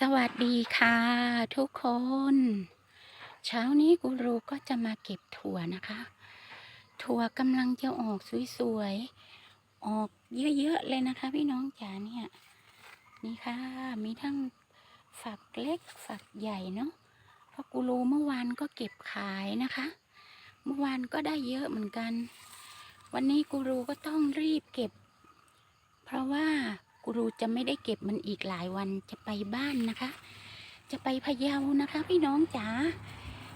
สวัสดีค่ะทุกคน เช้านี้กูรูก็จะมาเก็บถั่วนะคะ ถั่วกำลังจะออกสวยๆ ออกเยอะๆเลยนะคะ พี่น้องจ๋าเนี่ย นี่ค่ะ มีทั้งฝักเล็กฝักใหญ่เนาะเพราะกูรูเมื่อวานก็เก็บขายนะคะ เมื่อวานก็ได้เยอะเหมือนกัน วันนี้กูรูก็ต้องรีบเก็บ เพราะว่า กูรูจะไม่ได้เก็บมันอีกหลายวันจะไปบ้านนะคะ จะไปพะเยานะคะ พี่น้องจ๋า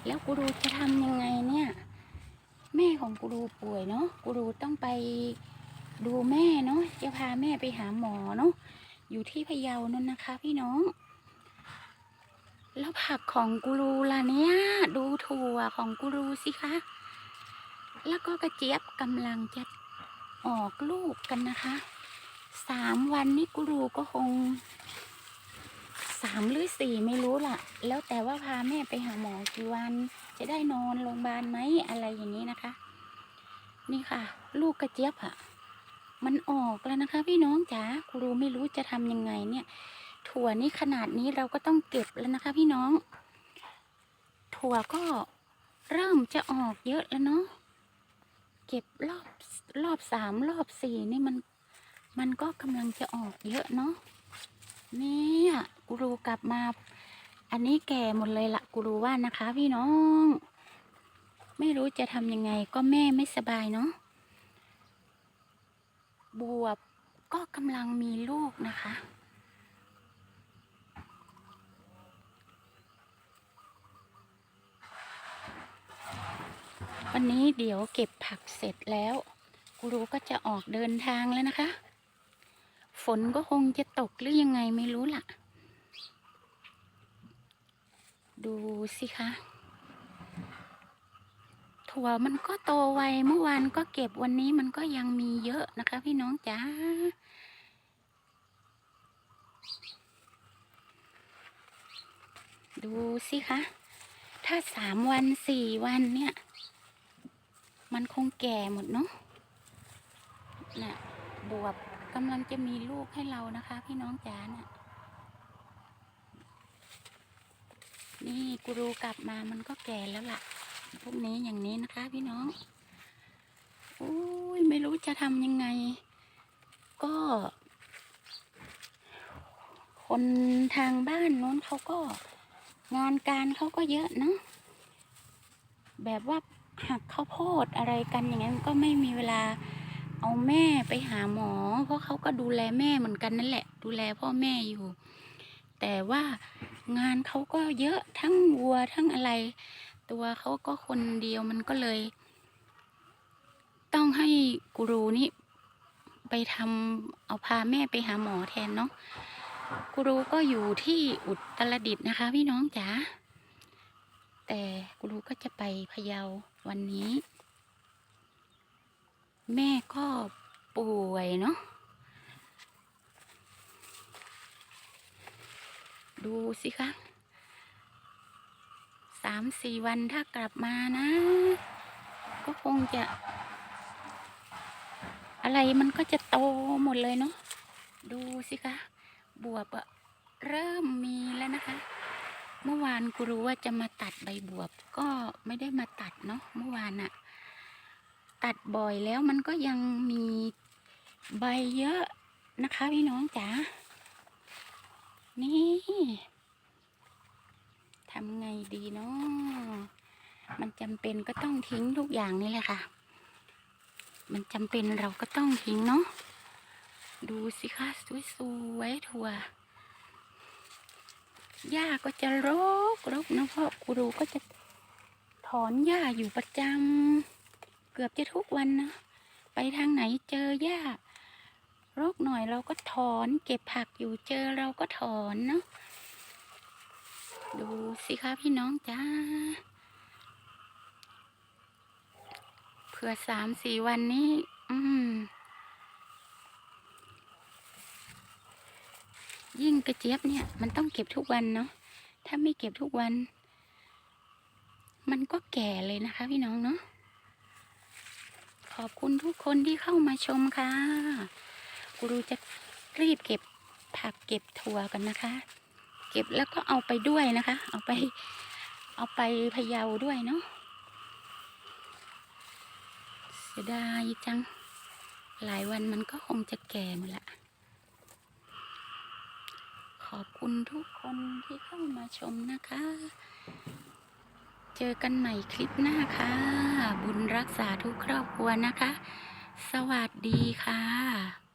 แล้วกูรูจะทำยังไงเนี่ย แม่ของกูรูป่วยเนาะกูรูต้องไปดูแม่เนาะจะพาแม่ไปหาหมอเนาะอยู่ที่พะเยานั่นนะคะ พี่น้อง แล้วผักของกูรูล่ะเนี่ย ดูถั่วของกูรูสิคะ แล้วก็กระเจี๊ยบกำลังจะออกลูกกันนะคะ สามวันนี่กูรูก็คงสามหรือสี่ไม่รู้ล่ะ แล้วแต่ว่าพาแม่ไปหาหมอกี่วันจะได้นอนโรงพยาบาลไหมอะไรอย่างนี้นะคะ นี่ค่ะ ลูกกระเจี๊ยบอะมันออกแล้วนะคะ พี่น้องจ๋ากูรูไม่รู้จะทำยังไงเนี่ย ถั่วนี่ขนาดนี้เราก็ต้องเก็บแล้วนะคะ พี่น้อง ถั่วก็เริ่มจะออกเยอะแล้วเนาะเก็บรอบรอบสามรอบสี่นี่มัน มันก็กำลังจะออกเยอะเนาะเนี่ยกูรูกลับมา อันนี้แก่หมดเลยละกูรู้ว่านะคะ พี่น้อง ไม่รู้จะทำยังไงก็แม่ไม่สบายเนาะบวบก็กำลังมีลูกนะคะ วันนี้เดี๋ยวเก็บผักเสร็จแล้วกูรู้ก็จะออกเดินทางแล้วนะคะ ฝนก็คงจะตกหรือยังไงไม่รู้ล่ะ ดูสิคะ ถั่วมันก็โตไวเมื่อวานก็เก็บวันนี้มันก็ยังมีเยอะนะคะ พี่น้องจ๋าดูสิคะ ถ้าสามวันสี่วันเนี่ย มันคงแก่หมดเนาะน่ะบวบ กำลังจะมีลูกให้เรานะคะ พี่น้องจ๋าน่ะนี่กูรูกลับมามันก็แก่แล้วล่ะ พวกนี้อย่างนี้นะคะ พี่น้องโอ้ยไม่รู้จะทำยังไง ก็ คนทางบ้านโน้นเขาก็งานการเขาก็เยอะเนาะแบบว่าหักข้าวโพดอะไรกันอย่างนั้นก็ไม่มีเวลา เอาแม่ไปหาหมอ เพราะเขาก็ดูแลแม่เหมือนกันนั่นแหละ ดูแลพ่อแม่อยู่ แต่ว่างานเขาก็เยอะทั้งวัวทั้งอะไร ตัวเขาก็คนเดียวมันก็เลย ต้องให้กูรูนี่ไปทำเอาพาแม่ไปหาหมอแทนเนาะกูรูก็อยู่ที่อุตรดิตถ์นะคะ พี่น้องจ๋าแต่กูรูก็จะไปพะเยาวันนี้ แม่ก็ป่วยเนาะดูสิคะสามสี่วันถ้ากลับมานะ ก็คงจะ อะไรมันก็จะโตหมดเลยเนาะดูสิคะ บวบอะเริ่มมีแล้วนะคะ เมื่อวานกูรู้ว่าจะมาตัดใบบวบ ก็ไม่ได้มาตัดเนาะเมื่อวานอะ ตัดบ่อยแล้วมันก็ยังมีใบเยอะนะคะพี่น้องจ๋า นี่ทำไงดีเนาะมันจำเป็นก็ต้องทิ้งทุกอย่างนี่แหละค่ะ มันจำเป็นเราก็ต้องทิ้งเนาะ ดูสิคะสวยๆถั่วหญ้าก็จะรกรกนะเพราะกูรูก็จะถอนหญ้าอยู่ประจำ กือบจะทุกวันนะ ไปทางไหนเจอหญ้ารกหน่อยเราก็ถอนเก็บผักอยู่เจอเราก็ถอนเนาะดูสิคะพี่น้องจ้าเผื่อสามสี่วันนี้ อืม ยิ่งกระเจี๊ยบเนี่ย มันต้องเก็บทุกวันเนาะถ้าไม่เก็บทุกวัน มันก็แก่เลยนะคะพี่น้องเนาะ อบคุณทุกคนที่เข้ามาชมค่ะกูรูจะรีบเก็บผักเก็บถั่วกันนะคะ เก็บแล้วก็เอาไปด้วยนะคะ เอาไป เอาไปพะเยาด้วยเนาะเสียดายจัง หลายวันมันก็คงจะแก่หมดละขอบคุณทุกคนที่เข้ามาชมนะคะ เจอกันใหม่คลิปหน้าค่ะ บุญรักษาทุกครอบครัวนะคะ สวัสดีค่ะ